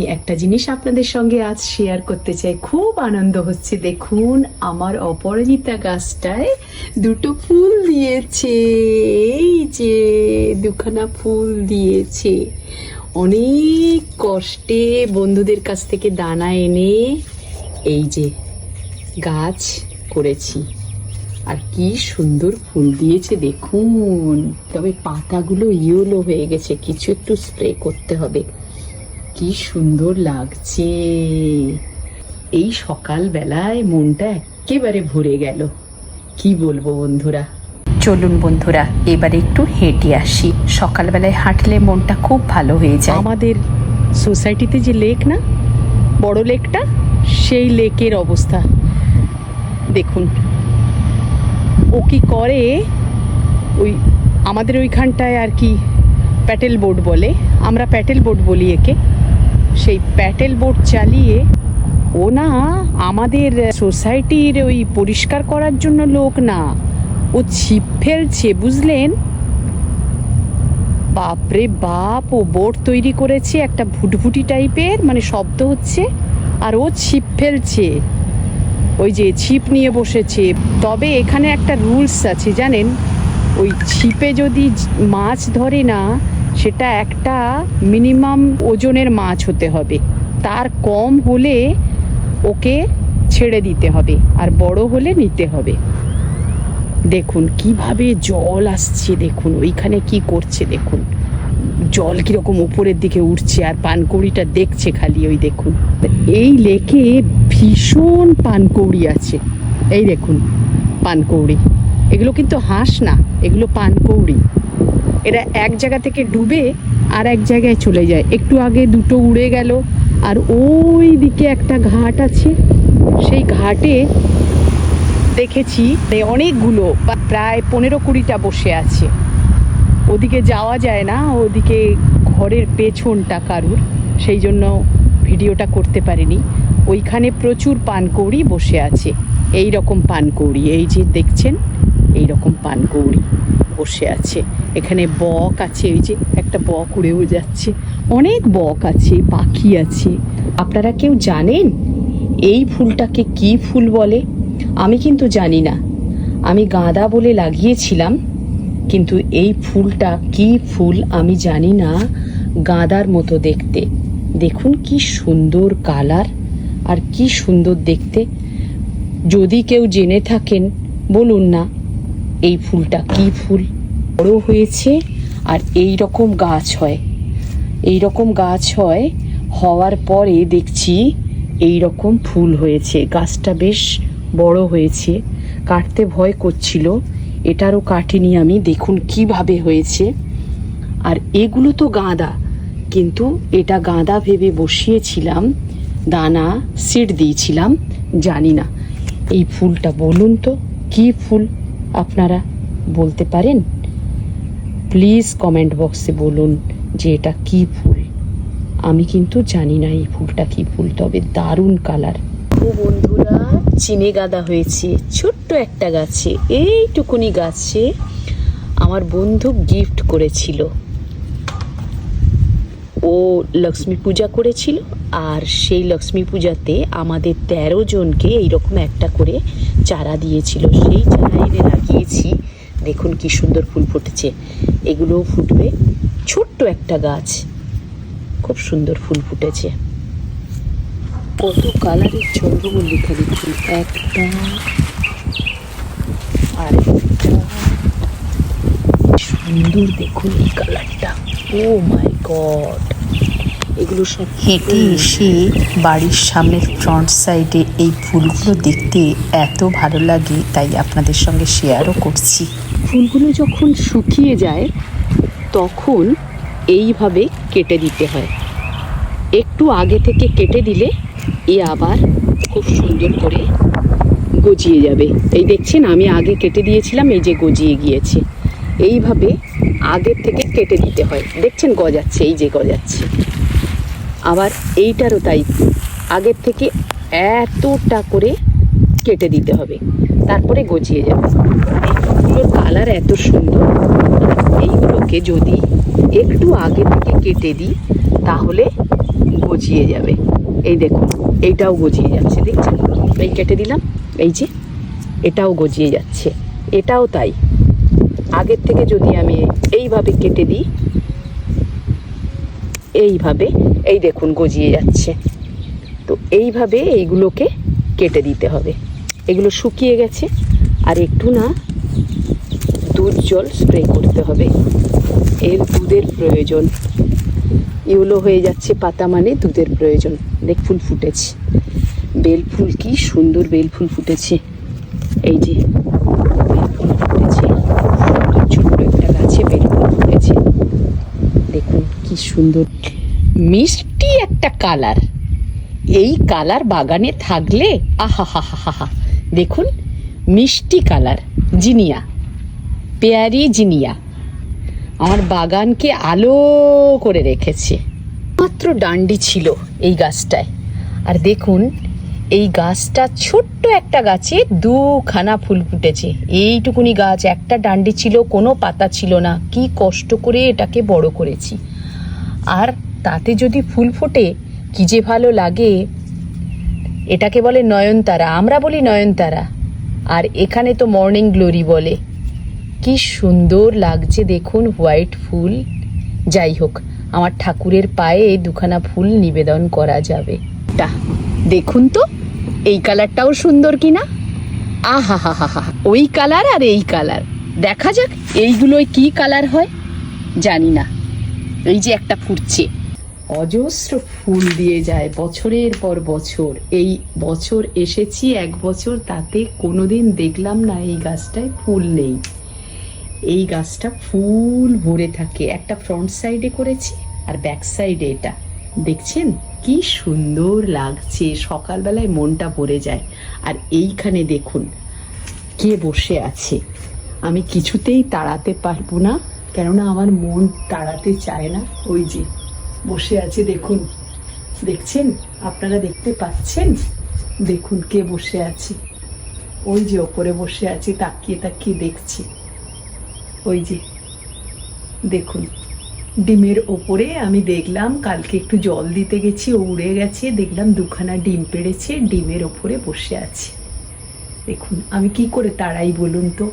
আমি একটা জিনিস আপনাদের সঙ্গে আজ শেয়ার করতে চাই। খুব আনন্দ হচ্ছে। দেখুন, আমার অপরাজিতা গাছটায় দুটো ফুল দিয়েছে। এই যে, দুখানা ফুল দিয়েছে। অনেক কষ্টে বন্ধুদের কাছ থেকে দানা এনে এই যে গাছ করেছি। আর কি সুন্দর ফুল দিয়েছে, দেখুন। তবে পাতাগুলো ইয়েলো হয়ে গেছে, কিছু একটু স্প্রে করতে হবে। কি সুন্দর লাগছে। এই সকাল বেলায় মনটা একেবারে ভরে গেল। কি বলব বন্ধুরা? চলুন বন্ধুরা এবারে একটু হেঁটে আসি। সকালবেলায় হাঁটলে মনটা খুব ভালো হয়ে যায়। আমাদের সোসাইটিতে যে লেক না বড় লেকটা সেই লেকের অবস্থা। দেখুন ও কি করে? ওই আমাদের ওইখানটায় আর কি প্যাটেল বোর্ড বলে। আমরা প্যাটেল বোর্ড বলি একে। সেই প্যাটেল বোর্ড চালিয়ে ও না আমাদের সোসাইটির ওই পরিষ্কার করার জন্য লোক না, ও ছিপ ফেলছে, বুঝলেন? বাপরে বাপ, ও বোর্ড তৈরি করেছে একটা ভুটভুটি টাইপের মানে শব্দ হচ্ছে, আর ও ছিপ ফেলছে। ওই যে ছিপ নিয়ে বসেছে। তবে এখানে একটা রুলস আছে, জানেন? ওই ছিপে যদি মাছ ধরে না সেটা একটা মিনিমাম ওজনের মাছ হতে হবে। তার কম হলে ওকে ছেড়ে দিতে হবে আর বড় হলে নিতে হবে। দেখুন, কীভাবে জল আসছে দেখুন, ওইখানে কি করছে দেখুন। জল কীরকম উপরের দিকে উঠছে আর পানকৌড়িটা দেখছে খালি ওই দেখুন। এই লেকে ভীষণ পানকৌড়ি আছে। এই দেখুন, পানকৌড়ি। এগুলো কিন্তু হাঁস না, এগুলো পানকৌড়ি। এরা এক জায়গা থেকে ডুবে আর এক জায়গায় চলে যায়। একটু আগে দুটো উড়ে গেল আর ওই দিকে একটা ঘাট আছে। সেই ঘাটে দেখেছি অনেকগুলো প্রায় পনেরো কুড়িটা বসে আছে। ওদিকে যাওয়া যায় না, ওদিকে ঘরের পেছনটা কারুর, সেই জন্য ভিডিওটা করতে পারিনি। ওইখানে প্রচুর পানকৌড়ি বসে আছে। এই রকম পানকৌড়ি, এই যে দেখছেন এই রকম পানকৌড়ি বসে আছে। এখানে বক আছে, এই যে একটা বক উড়েও যাচ্ছে। অনেক বক আছে, পাখি আছে। আপনারা কেউ জানেন এই ফুলটাকে কি ফুল বলে? আমি কিন্তু জানি না। আমি গাঁদা বলে লাগিয়েছিলাম, কিন্তু এই ফুলটা কি ফুল আমি জানি না। গাঁদার মতো দেখতে। দেখুন কি সুন্দর কালার, আর কি সুন্দর দেখতে। যদি কেউ জেনে থাকেন, বলুন না, এই ফুলটা কি ফুল? বড় হয়েছে আর এই রকম গাছ হয়। এই রকম গাছ হয়, হওয়ার পরে দেখছি এই রকম ফুল হয়েছে। গাছটা বেশ বড় হয়েছে। কাটতে ভয় করছিল। এটারও কাটিনি আমি। দেখুন কীভাবে হয়েছে। আর এগুলো তো গাঁদা। কিন্তু এটা গাঁদা ভেবে বসিয়েছিলাম, দানা সিট দিয়েছিলাম, জানি না। এই ফুলটা বলুন তো, কি ফুল? আপনারা বলতে পারেন? প্লিজ কমেন্ট বক্সে বলুন যে এটা কি ফুল। আমি কিন্তু জানি না এই ফুলটা কি ফুল, তবে দারুণ কালার। ও বন্ধুরা, চিনে গাদা হয়েছে ছোট্ট একটা গাছে, এইটুকুনি গাছে আমার বন্ধু গিফট করেছিল। ও লক্ষ্মী পূজা করেছিল, আর সেই লক্ষ্মী পূজাতে আমাদের তেরো জনকে এইরকম একটা করে চারা দিয়েছিল। সেই চারা এনে লাগিয়েছি, দেখুন কি সুন্দর ফুল ফুটেছে। এগুলোও ফুটবে। ছোট্ট একটা গাছ। খুব সুন্দর ফুল ফুটেছে। কত কালারের চন্দ্রমল্লিকা দিচ্ছি একটা আর সুন্দর দেখুন এই কালারটা। ও মাই গড এগুলো সব হেঁটে এসে বাড়ির সামনের ফ্রন্ট সাইডে এই ফুলগুলো দেখতে এত ভালো লাগে তাই আপনাদের সঙ্গে শেয়ারও করছি। ফুলগুলো যখন শুকিয়ে যায় তখন এইভাবে কেটে দিতে হয়। একটু আগে থেকে কেটে দিলে এ আবার খুব সুন্দর করে গজিয়ে যাবে। এই দেখছেন আমি আগে কেটে দিয়েছিলাম এই যে গজিয়ে গিয়েছে। এইভাবে আগের থেকে কেটে দিতে হয়। দেখছেন গজাচ্ছে এই যে গজাচ্ছে। আবার এইটারও তাই। আগের থেকে এতটা করে কেটে দিতে হবে। তারপরে গজিয়ে যাবে। এই ফুলগুলোর কালার এত সুন্দর। এইগুলোকে যদি একটু আগে থেকে কেটে দিই, তাহলে গজিয়ে যাবে। এই দেখুন, এইটাও গজিয়ে যাচ্ছে। দেখছেন? এই কেটে দিলাম। এই যে, এটাও গজিয়ে যাচ্ছে। এটাও তাই। আগের থেকে যদি আমি এইভাবে কেটে দিই এইভাবে এই দেখুন গজিয়ে যাচ্ছে। তো এইভাবে এইগুলোকে কেটে দিতে হবে। এগুলো শুকিয়ে গেছে আর একটু না দুধ জল স্প্রে করতে হবে। এর দুধের প্রয়োজন। ইউলো হয়ে যাচ্ছে পাতা মানে দুধের প্রয়োজন। দেখ ফুল ফুটেছে। বেল ফুল কি সুন্দর বেল ফুল ফুটেছে। এই যে বেল ফুল ফুটেছে সুন্দর ছোট্ট একটা গাছে বেল ফুল ফুটেছে দেখুন কি সুন্দর। মিষ্টি একটা কালার। এই কালার বাগানে থাকলে আহা হা হা হা দেখুন, মিষ্টি কালার, জিনিয়া, পেয়ারি জিনিয়া। আমার বাগানকে আলো করে রেখেছে। মাত্র ডান্ডি ছিল এই গাছটায়। আর দেখুন, এই গাছটা ছোট্ট একটা গাছে দুখানা ফুল ফুটেছে। এইটুকুনি গাছ, একটা ডান্ডি ছিল, কোনো পাতা ছিল না। কি কষ্ট করে এটাকে বড় করেছি। আর তাতে যদি ফুল ফোটে, কি যে ভালো লাগে। এটাকে বলে নয়নতারা, আমরা বলি নয়নতারা। আর এখানে তো মর্নিং গ্লোরি বলে। কি সুন্দর লাগছে দেখুন হোয়াইট ফুল। যাই হোক, আমার ঠাকুরের পায়ে দুখানা ফুল নিবেদন করা যাবে। তা দেখুন তো, এই কালারটাও সুন্দর কিনা আহা হা হা হা ওই কালার আর এই কালার। দেখা যাক, এইগুলোয় কি কালার হয়? জানি না। এই যে একটা ফুটছে। অজস্র ফুল দিয়ে যায় বছরের পর বছর। এই বছর এসেছি, এক বছর তাতে কোনোদিন দেখলাম না এই গাছটায় ফুল নেই। এই গাছটা ফুল ভরে থাকে। একটা ফ্রন্ট সাইডে করেছি আর ব্যাক সাইডে এটা। দেখছেন? কি সুন্দর লাগছে। সকালবেলায় মনটা ভরে যায়। আর এইখানে দেখুন, কে বসে আছে? আমি কিছুতেই তাড়াতে পারব না। কেননা আমার মন তাড়াতে চায় না। ওই যে বসে আছে, দেখুন। দেখছেন? আপনারা দেখতে পাচ্ছেন? দেখুন কে বসে আছে। ওই যে ওপরে বসে আছে, তাকিয়ে তাকিয়ে দেখছি। ওই যে, দেখুন। ডিমের ওপরে আমি দেখলাম, কালকে একটু জল দিতে গেছি, ও উড়ে গেছে। দেখলাম দুখানা ডিম পেড়েছে, ডিমের ওপরে বসে আছে। দেখুন, আমি কি করে তাড়াই বলুন তো?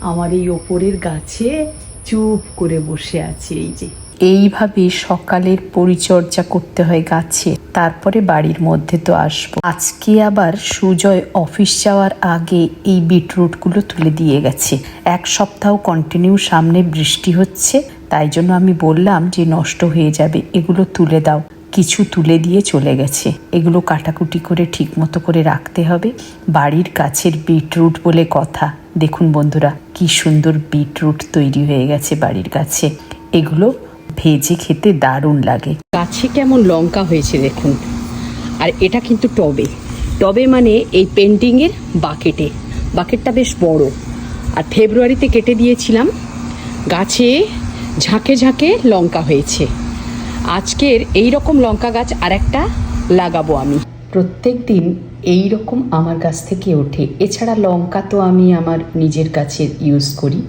আমার এই ওপরের গাছে চুপ করে বসে আছে এই যে। এইভাবে সকালের পরিচর্যা করতে হয় গাছে, তারপরে বাড়ির মধ্যে তো আসব। আজকে আবার সুজয় অফিস যাওয়ার আগে এই বিটরুটগুলো তুলে দিয়ে গেছে। এক সপ্তাহ কন্টিনিউ সামনে বৃষ্টি হচ্ছে, তাই জন্য আমি বললাম যে নষ্ট হয়ে যাবে, এগুলো তুলে দাও। কিছু তুলে দিয়ে চলে গেছে। এগুলো কাটাকুটি করে ঠিক মতো করে রাখতে হবে। বাড়ির কাছের বিটরুট বলে কথা। দেখুন বন্ধুরা, কি সুন্দর বিটরুট তৈরি হয়ে গেছে বাড়ির কাছে। এগুলো ভেজে খেতে দারুণ লাগে। গাছে কেমন লঙ্কা হয়েছে দেখুন। আর এটা কিন্তু টবে। টবে মানে এই পেন্টিংয়ের বাকেটে। বাকেটটা বেশ বড়। আর ফেব্রুয়ারিতে কেটে দিয়েছিলাম। গাছে ঝাঁকে ঝাঁকে লঙ্কা হয়েছে। আজকের এই রকম লঙ্কা গাছ আর একটা লাগাবো আমি। প্রত্যেক দিন এই রকম আমার গাছ থেকে ওঠে। এছাড়া লঙ্কা তো আমি আমার নিজের গাছের ইউজ করি।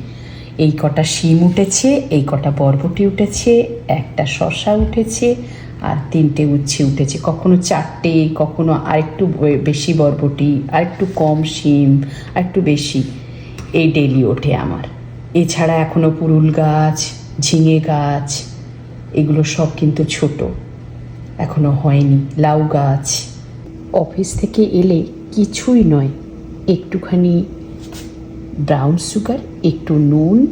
এই কটা শিম উঠেছে, এই কটা বরবটি উঠেছে, একটা শশা উঠেছে, আর তিনটে উচ্ছে উঠেছে। কখনো চারটে, কখনো আরেকটু বেশি বরবটি, আরেকটু কম শিম, আরেকটু বেশি। এই ডেলি ওঠে আমার। এছাড়া এখনও পুরুল গাছ, ঝিঙে গাছ, এগুলো সব কিন্তু ছোট। এখনও হয়নি। লাউ গাছ। অফিস থেকে এলে কিছুই নয়। একটুখানি ব্রাউন সুগার একটু নুন,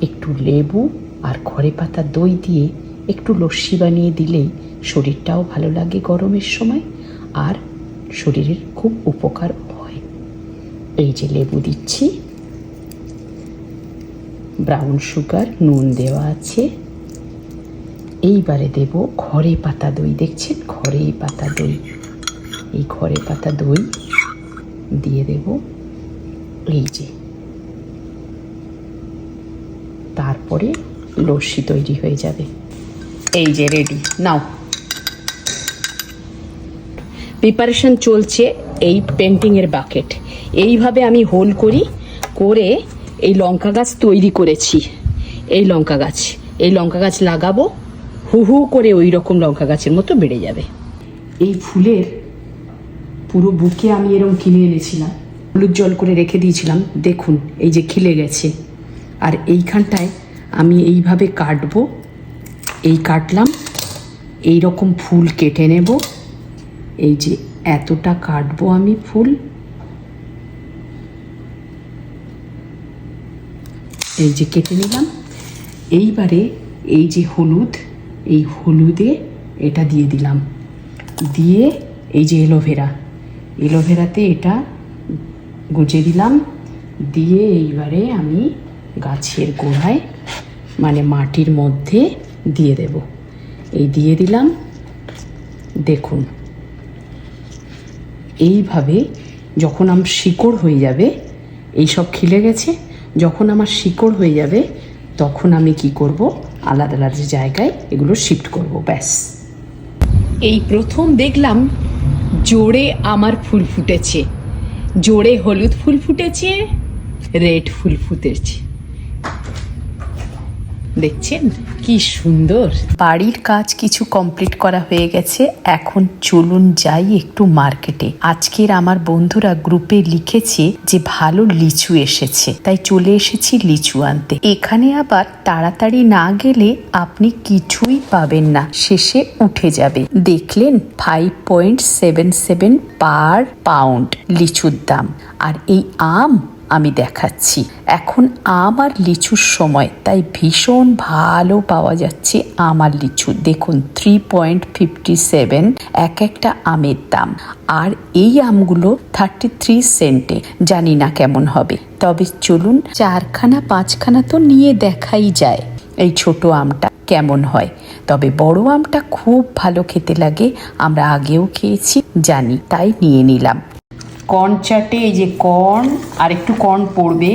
একটু লেবু আর খড়ে পাতা দই দিয়ে একটু লস্যি বানিয়ে দিলেই শরীরটাও ভালো লাগে গরমের সময় আর শরীরের খুব উপকার হয়। এই যে লেবু দিচ্ছি। ব্রাউন সুগার নুন দেওয়া আছে। এইবারে দেব খড়ে পাতা দই, দেখছেন? খড়ে পাতা দই। এই খড়ে পাতা দই দিয়ে দেব। এই যে। তারপরে লস্যি তৈরি হয়ে যাবে। এই যে রেডি নাও। প্রিপারেশন চলছে এই পেন্টিংয়ের বাকেট এইভাবে আমি হোল করি, করে এই লঙ্কা গাছ তৈরি করেছি। এই লঙ্কা গাছ, এই লঙ্কা গাছ লাগাবো, হু হু করে ওই রকম লঙ্কা গাছের মতো বেড়ে যাবে। এই ফুলের পুরো বুকে আমি এরকম কিনে এনেছিলাম। হলুদ জল করে রেখে দিয়েছিলাম, দেখুন, এই যে খিলে গেছে। আর এইখানটায় আমি এইভাবে কাটবো, এই কাটলাম এই রকম ফুল কেটে নেব। এই যে এতটা কাটবো আমি ফুল। এই যে কেটে নিলাম। এইবারে এই যে হলুদ, এই হলুদে এটা দিয়ে দিলাম। দিয়ে এই যে এলোভেরা। এলোভেরাতে এটা গুজে দিলাম। দিয়ে এইবারে আমি গাছের গোড়ায় মানে মাটির মধ্যে দিয়ে দেব। এই দিয়ে দিলাম। দেখুন, এইভাবে যখন আমার শিকড় হয়ে যাবে এই সব খিলে গেছে, যখন আমার শিকড় হয়ে যাবে, তখন আমি কি করব? আলাদা আলাদা জায়গায় এগুলো শিফট করব, ব্যাস। এই প্রথম দেখলাম জোরে আমার ফুল ফুটেছে। জোরে হলুদ ফুল ফুটেছে রেড ফুল ফুটেছে। দেখছেন? কি সুন্দর। বাড়ির কাজ কিছু কমপ্লিট করা হয়ে গেছে, এখন চলুন যাই একটু মার্কেটে আজকের আমার বন্ধুরা গ্রুপে লিখেছে যে ভালো লিচু এসেছে, তাই চলে এসেছি লিচু আনতে। এখানে আবার তাড়াতাড়ি না গেলে আপনি কিছুই পাবেন না, শেষে উঠে যাবে। দেখলেন five point seven seven per pound লিচুর দাম। আর এই আম আমি দেখাচ্ছি। এখন আম আর লিচুর সময়, তাই ভীষণ ভালো পাওয়া যাচ্ছে আম আর লিচু। দেখুন থ্রি পয়েন্ট ফিফটি সেভেন এক একটা আমের দাম। আর এই আমগুলো থার্টি থ্রি সেন্টে জানি না কেমন হবে। তবে চলুন, চারখানা, পাঁচখানা তো নিয়ে দেখাই যায়। এই ছোট আমটা কেমন হয়? তবে বড় আমটা খুব ভালো খেতে লাগে, আমরা আগেও খেয়েছি, জানি, তাই নিয়ে নিলাম। কর্ন চাটে এই যে কর্ন আর একটু কর্ন পড়বে।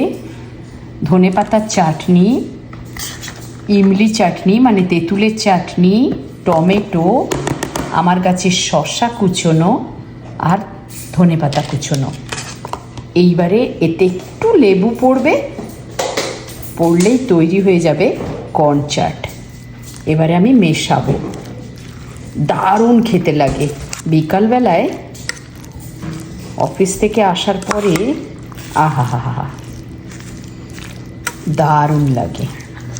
ধনে পাতার চাটনি ইমলি চাটনি মানে তেঁতুলের চাটনি টমেটো, আমার গাছের শসা কুচোনো, আর ধনে পাতা কুচোনো। এইবারে এতে একটু লেবু পড়বে, পড়লেই তৈরি হয়ে যাবে কর্ন চাট এবারে আমি মেশাবো। দারুণ খেতে লাগে। বিকালবেলায় অফিস থেকে আসার পরে আহা হা হা দারুণ লাগে।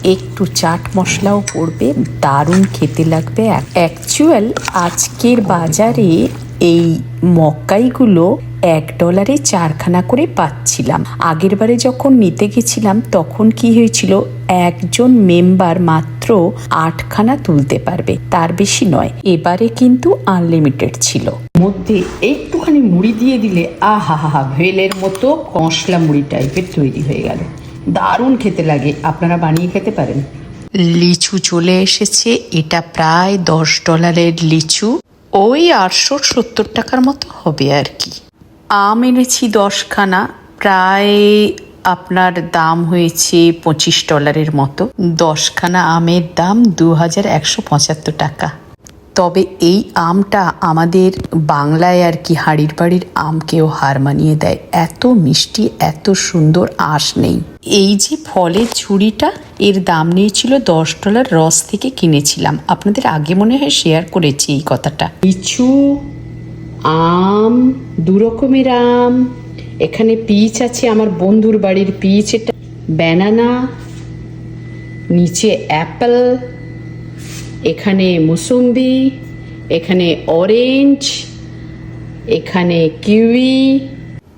একটু চাট মশলাও পড়বে, দারুণ খেতে লাগবে। অ্যাকচুয়াল আজকের বাজারে এই মক্কাইগুলো এক ডলারে চারখানা করে পাচ্ছিলাম। আগের বারে যখন নিতে গেছিলাম, তখন কি হয়েছিল, একজন মেম্বার মাত্র আটখানা তুলতে পারবে, তার বেশি নয়। এবারে কিন্তু আনলিমিটেড ছিল। মধ্যে একটুখানি মুড়ি দিয়ে দিলে আহা হা হা ভেলের মতো মশলা মুড়ি টাইপের তৈরি হয়ে গেল। দারুণ খেতে লাগে, আপনারা বানিয়ে খেতে পারেন। লিচু চলে এসেছে, এটা প্রায় দশ ডলারের লিচু। ওই আটশো সত্তর টাকার মতো হবে আর কি। আম এনেছি দশখানা, প্রায় আপনার দাম হয়েছে পঁচিশ ডলারের মতো। দশখানা আমের দাম দু হাজার একশো পঁচাত্তর টাকা। তবে এই আমটা আমাদের বাংলায় আর কি হাড়ির বাড়ির আমকেও হার মানিয়ে দেয়। এত মিষ্টি, এত সুন্দর আঁশ নেই। এই যে ফলের ঝুড়িটা, এর দাম নিয়েছিল দশ ডলার রস থেকে কিনেছিলাম। আপনাদের আগে মনে হয় শেয়ার করেছি এই কথাটা। লিচু, আম, দু রকমের আম, এখানে পিচ আছে আমার বন্ধুর বাড়ির পিচ, এটা ব্যানানা নিচে অ্যাপেল এখানে মুসুম্বি, এখানে অরেঞ্জ, এখানে কিউই।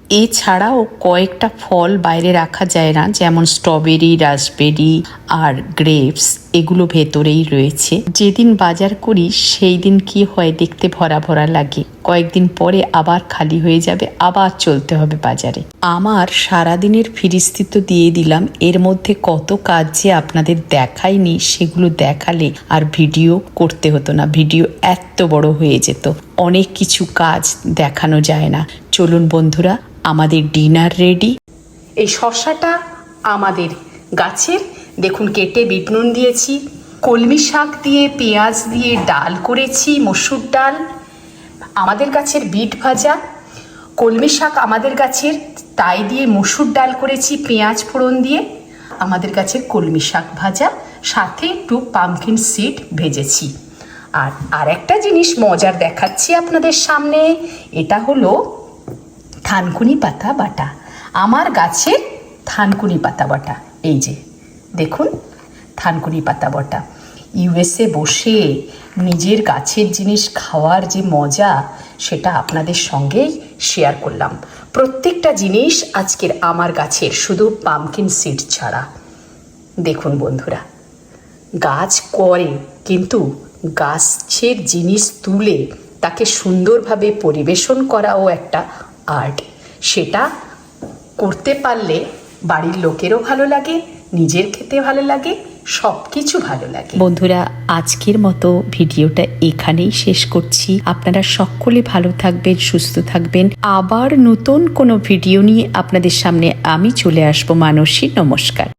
এছাড়াও কয়েকটা ফল বাইরে রাখা যায় না, যেমন স্ট্রবেরি, রাসবেরি আর গ্রেপস, এগুলো ভেতরেই রয়েছে। যেদিন বাজার করি, সেই দিন কি হয় দেখতে ভরা ভরা লাগে। কয়েকদিন পরে আবার খালি হয়ে যাবে, আবার চলতে হবে বাজারে। আমার সারাদিনের ফিরিস্তি তো দিয়ে দিলাম, এর মধ্যে কত কাজ যে আপনাদের দেখাইনি, সেগুলো দেখালে আর ভিডিও করতে হতো না, ভিডিও এত বড় হয়ে যেত। অনেক কিছু কাজ দেখানো যায় না। চলুন বন্ধুরা, আমাদের ডিনার রেডি। এই শশাটা আমাদের গাছের, দেখুন কেটে বিট নুন দিয়েছি, কলমি শাক দিয়ে, পেঁয়াজ দিয়ে ডাল করেছি, মসুর ডাল। আমাদের গাছের বিট ভাজা, কলমি শাক আমাদের গাছের, তাই দিয়ে মসুর ডাল করেছি পেঁয়াজ ফোড়ন দিয়ে। আমাদের গাছের কলমি শাক ভাজা, সাথে একটু পামকিন সিড ভেজেছি। আর আর একটা জিনিস মজার দেখাচ্ছি আপনাদের সামনে, এটা হলো থানকুনি পাতা বাটা। আমার গাছের থানকুনি পাতা বাটা, এই যে, দেখুন, থানকুনি পাতা বাটা। ইউএসএ বসে নিজের গাছের জিনিস খাওয়ার যে মজা, সেটা আপনাদের সঙ্গেই শেয়ার করলাম। প্রত্যেকটা জিনিস আজকের আমার গাছের, শুধু পামকিন সিড ছাড়া। দেখুন বন্ধুরা, গাছ করে, কিন্তু গাছের জিনিস তুলে তাকে সুন্দরভাবে পরিবেশন করাও একটা আর্ট সেটা করতে পারলে বাড়ির লোকেরও ভালো লাগে, নিজের খেতে ভালো লাগে সব কিছু ভালো লাগে। বন্ধুরা, আজকের মতো ভিডিওটা এখানেই শেষ করছি। আপনারা সকলে ভালো থাকবেন, সুস্থ থাকবেন। আবার নতুন কোনো ভিডিও নিয়ে আপনাদের সামনে আমি চলে আসব। মানসী, নমস্কার।